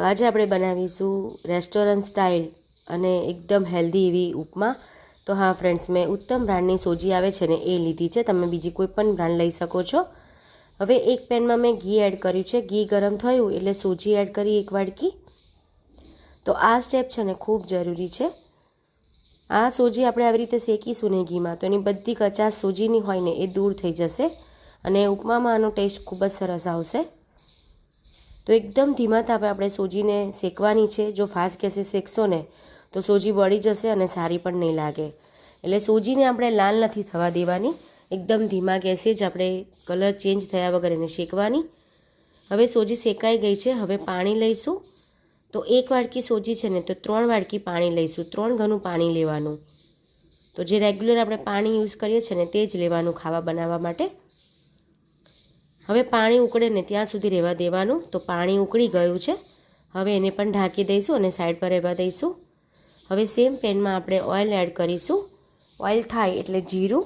તો આજે આપણે બનાવીશું રેસ્ટોરન્ટ સ્ટાઇલ અને એકદમ હેલ્ધી એવી ઉપમા. તો હા ફ્રેન્ડ્સ મેં ઉત્તમ બ્રાન્ડની સોજી આવે છે ને એ લીધી છે. તમે બીજી કોઈ પણ બ્રાન્ડ લઈ શકો છો. હવે એક પેનમાં મેં ઘી એડ કર્યું છે. ઘી ગરમ થયું એટલે સોજી એડ કરી એક વાડકી. તો આ સ્ટેપ છે ને ખૂબ જરૂરી છે. આ સોજી આપણે આવી રીતે શેકીશું ને ઘીમાં, તો એની બધી કચાશ સોજીની હોય ને એ દૂર થઈ જશે અને ઉપમામાં આનો ટેસ્ટ ખૂબ જ સરસ આવશે. તો એકદમ ધીમા તાપે આપણે સોજીને શેકવાની છે. જો ફાસ્ટ ગેસે શેકશો ને, તો સોજી બળી જશે અને સારી પણ નહીં લાગે. એટલે સોજીને આપણે લાલ નથી થવા દેવાની. એકદમ ધીમા ગેસે જ આપણે કલર ચેન્જ થયા વગર એને શેકવાની. હવે સોજી શેકાઈ ગઈ છે. હવે પાણી લઈશું. તો એક વાડકી સોજી છે ને, તો ત્રણ વાડકી પાણી લઈશું. ત્રણ ઘણું પાણી લેવાનું. તો જે રેગ્યુલર આપણે પાણી યુઝ કરીએ છીએ ને, તે જ લેવાનું ખાવા બનાવવા માટે. હવે પાણી ઉકળે ને ત્યાં સુધી રહેવા દેવાનું. તો પાણી ઉકળી ગયું છે. હવે એને પણ ઢાંકી દઈશું અને સાઈડ પર રહેવા દઈશું. હવે સેમ પેનમાં આપણે ઓઇલ એડ કરીશું. ઓઇલ થાય એટલે જીરું,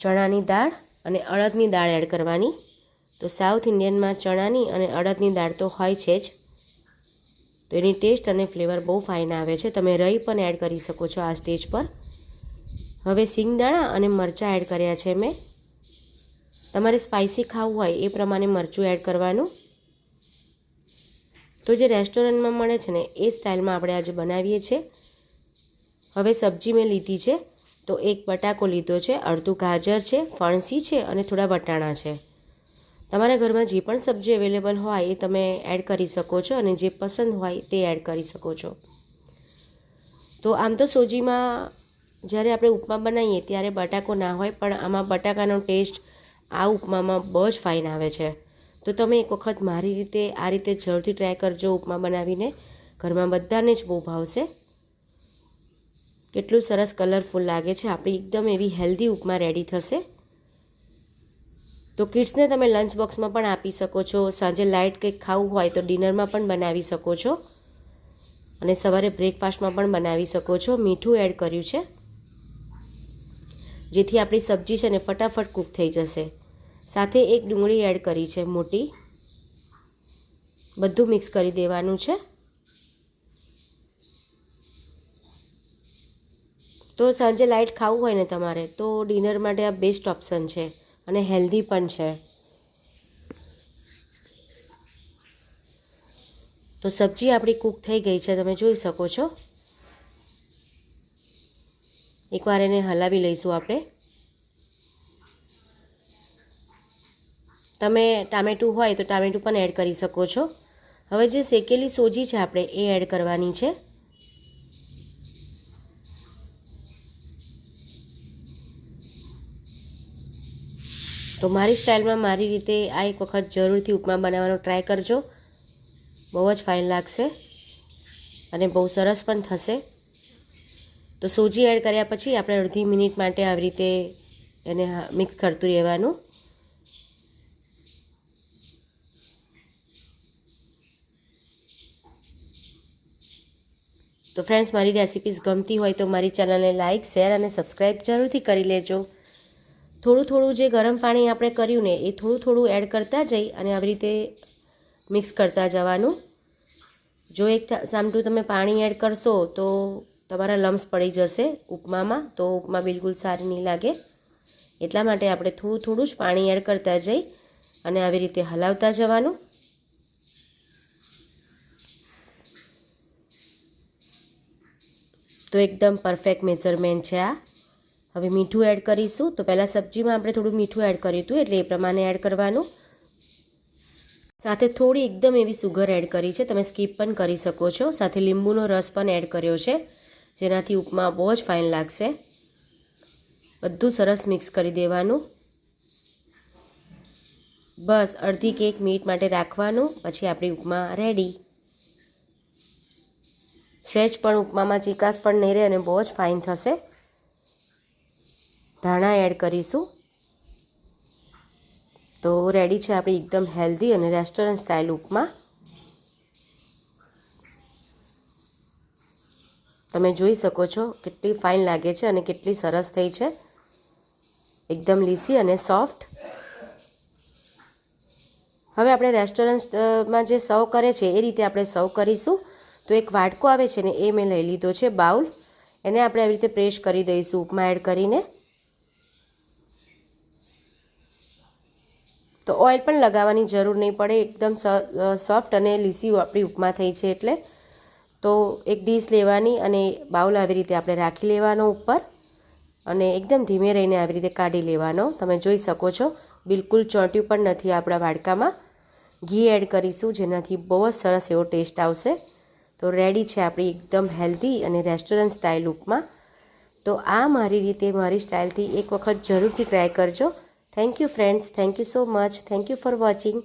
ચણાની દાળ અને અડદની દાળ એડ કરવાની. તો સાઉથ ઇન્ડિયનમાં ચણાની અને અડદની દાળ તો હોય છે જ. તો એની ટેસ્ટ અને ફ્લેવર બહુ ફાઇન આવે છે. તમે રહી પણ એડ કરી શકો છો આ સ્ટેજ પર. હવે સિંગદાણા અને મરચાં એડ કર્યા છે મેં. તમારે સ્પાઇસી ખાવું હોય એ પ્રમાણે મરચું એડ કરવાનું. તો જે રેસ્ટોરન્ટમાં મળે છે ને, એ સ્ટાઇલમાં આપણે આજે બનાવીએ છીએ. હવે સબ્જી મેં લીધી છે, તો એક બટાકો લીધો છે, અડધું ગાજર છે, ફણસી છે અને થોડા વટાણા છે. તમારા ઘરમાં જે પણ સબ્જી અવેલેબલ હોય એ તમે એડ કરી શકો છો અને જે પસંદ હોય તે એડ કરી શકો છો. તો આમ તો સોજીમાં જ્યારે આપણે ઉપમા બનાવીએ ત્યારે બટાકો ના હોય, પણ આમાં બટાકાનો ટેસ્ટ આ ઉપમામાં બહુ જ ફાઇન આવે છે. તો તમે એક વખત મારી રીતે આ રીતે જરૂરથી ટ્રાય કરજો ઉપમા બનાવીને. ઘરમાં બધાને જ બહુ ભાવશે કેટલું સરસ કલરફુલ લાગે છે. આપણી એકદમ એવી હેલ્ધી ઉપમા રેડી થશે. તો કિડ્સને તમે લંચ બોક્સમાં પણ આપી શકો છો. સાંજે લાઇટ કંઈક ખાવું હોય તો ડિનરમાં પણ બનાવી શકો છો. અને સવારે બ્રેકફાસ્ટમાં પણ બનાવી શકો છો. મીઠું એડ કર્યું છે. જેથી આપણી સબ્જી છે ને ફટાફટ કૂક થઈ જશે. સાથે એક ડુંગળી એડ કરી છે મોટી. બધું મિક્સ કરી દેવાનું છે. તો સાંજે લાઇટ ખાવું હોય ને તમારે, તો ડિનર માટે આ બેસ્ટ ઓપ્શન છે અને હેલ્ધી પણ છે. તો સબ્જી આપણી કૂક થઈ ગઈ છે, તમે જોઈ શકો છો. એકવાર એને હલાવી લઈશું આપણે. તમે ટામેટું હોય તો ટામેટું પણ એડ કરી શકો છો. હવે જે શેકેલી સોજી છે આપણે એ એડ કરવાની છે. તો મારી સ્ટાઇલમાં મારી રીતે આ એક વખત જરૂરથી ઉપમા બનાવવાનો ટ્રાય કરજો. બહુ જ ફાઇન લાગશે અને બહુ સરસ પણ થશે. તો સોજી એડ કર્યા પછી આપણે અડધી મિનિટ માટે આવી રીતે એને મિક્સ કરતું રહેવાનું. તો ફ્રેન્ડ્સ મારી રેસિપીઝ ગમતી હોય તો મારી ચેનલને લાઇક શેર અને સબસ્ક્રાઈબ જરૂરથી કરી લેજો. થોડું થોડું જે ગરમ પાણી આપણે કર્યું ને, એ થોડું થોડું એડ કરતા જઈ અને આવી રીતે મિક્સ કરતા જવાનું. જો એક સામટું તમે પાણી એડ કરશો તો તમારા લમ્સ પડી જશે ઉપમામાં, તો ઉપમા બિલકુલ સારી નહીં લાગે. એટલા માટે આપણે થોડું થોડું જ પાણી એડ કરતા જઈ અને આવી રીતે હલાવતા જવાનું. તો એકદમ પરફેક્ટ મેઝરમેન્ટ છે આ. હવે મીઠું એડ કરીશું. તો પહેલાં સબ્જીમાં આપણે થોડું મીઠું એડ કર્યું હતું, એટલે એ પ્રમાણે એડ કરવાનું. સાથે થોડી એકદમ એવી સુગર એડ કરી છે, તમે સ્કીપ પણ કરી શકો છો. સાથે લીંબુનો રસ પણ એડ કર્યો છે, જેનાથી ઉપમા બહુ જ ફાઇન લાગશે. બધું સરસ મિક્સ કરી દેવાનું. બસ, અડધી કેક મિનિટ માટે રાખવાનું. પછી આપણી ઉપમા રેડી સહેજ પણ ઉપમામાં ચીકાશ પણ નહીં રહે અને બહુ જ ફાઇન થશે. ધાણા એડ કરીશું. તો રેડી છે આપણી એકદમ હેલ્ધી અને રેસ્ટોરન્ટ સ્ટાઇલ ઉપમા. તમે જોઈ શકો છો કેટલી ફાઇન લાગે છે અને કેટલી સરસ થઈ છે. એકદમ લીસી અને સોફ્ટ હવે આપણે રેસ્ટોરન્ટમાં જે સર્વ કરે છે એ રીતે આપણે સર્વ કરીશું. તો એક વાટકો આવે છે ને એ મેં લઈ લીધો છે બાઉલ. એને આપણે આવી રીતે પ્રેશ કરી દઈશું, ઉપમાં એડ કરીને. તો ઓઇલ પણ લગાવવાની જરૂર નહીં પડે, એકદમ સોફ્ટ અને લીસી આપણી ઉપમા થઈ છે એટલે. તો એક ડીશ લેવાની અને બાઉલ આવી રીતે આપણે રાખી લેવાનો ઉપર અને એકદમ ધીમે રહીને આવી રીતે કાઢી લેવાનો. તમે જોઈ શકો છો, બિલકુલ ચોંટ્યું પણ નથી આપણા વાડકામાં. ઘી એડ કરીશું જેનાથી બહુ જ સરસ એવો ટેસ્ટ આવશે. તો રેડી છે આપણી એકદમ હેલ્ધી અને રેસ્ટોરન્ટ સ્ટાઇલ ઉપમા તો આ મારી રીતે, મારી સ્ટાઇલથી એક વખત જરૂરથી ટ્રાય કરજો. Thank you friends thank you so much thank you for watching